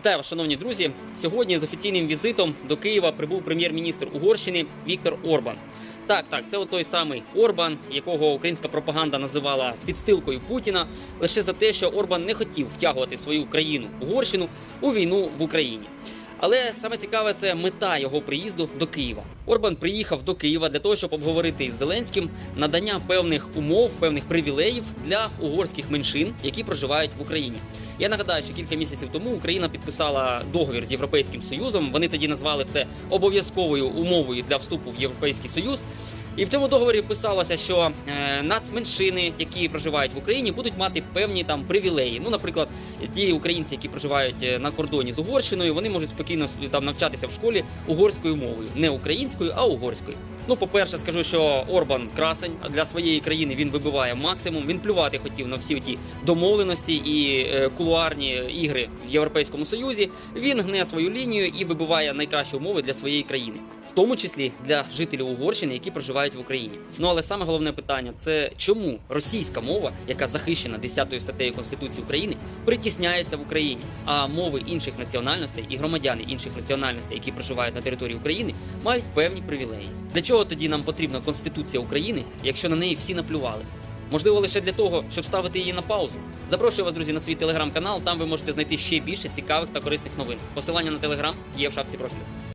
Вітаю вас, шановні друзі. Сьогодні з офіційним візитом до Києва прибув прем'єр-міністр Угорщини Віктор Орбан. Так, так, це той самий Орбан, якого українська пропаганда називала підстилкою Путіна, лише за те, що Орбан не хотів втягувати свою країну Угорщину у війну в Україні. Але саме цікаве це мета його приїзду до Києва. Орбан приїхав до Києва для того, щоб обговорити із Зеленським надання певних умов, певних привілеїв для угорських меншин, які проживають в Україні. Я нагадаю, що кілька місяців тому Україна підписала договір з Європейським Союзом. Вони тоді назвали це обов'язковою умовою для вступу в Європейський Союз. І в цьому договорі писалося, що е, нацменшини, які проживають в Україні, будуть мати певні там привілеї. Ну, наприклад, ті українці, які проживають е, на кордоні з Угорщиною, вони можуть спокійно там навчатися в школі угорською мовою, не українською, а угорською. Ну, по-перше, скажу, що Орбан красень для своєї країни він вибиває максимум. Він плювати хотів на всі ті домовленості і е, кулуарні ігри в Європейському Союзі. Він гне свою лінію і вибиває найкращі умови для своєї країни, в тому числі для жителів Угорщини, які проживають в Україні. Ну але саме головне питання це чому російська мова, яка захищена 10 статтею Конституції України, притісняється в Україні, а мови інших національностей і громадяни інших національностей, які проживають на території України, мають певні привілеї. Для чого тоді нам потрібна Конституція України, якщо на неї всі наплювали? Можливо, лише для того, щоб ставити її на паузу. Запрошую вас, друзі, на свій телеграм-канал. Там ви можете знайти ще більше цікавих та корисних новин. Посилання на телеграм є в шапці профілю.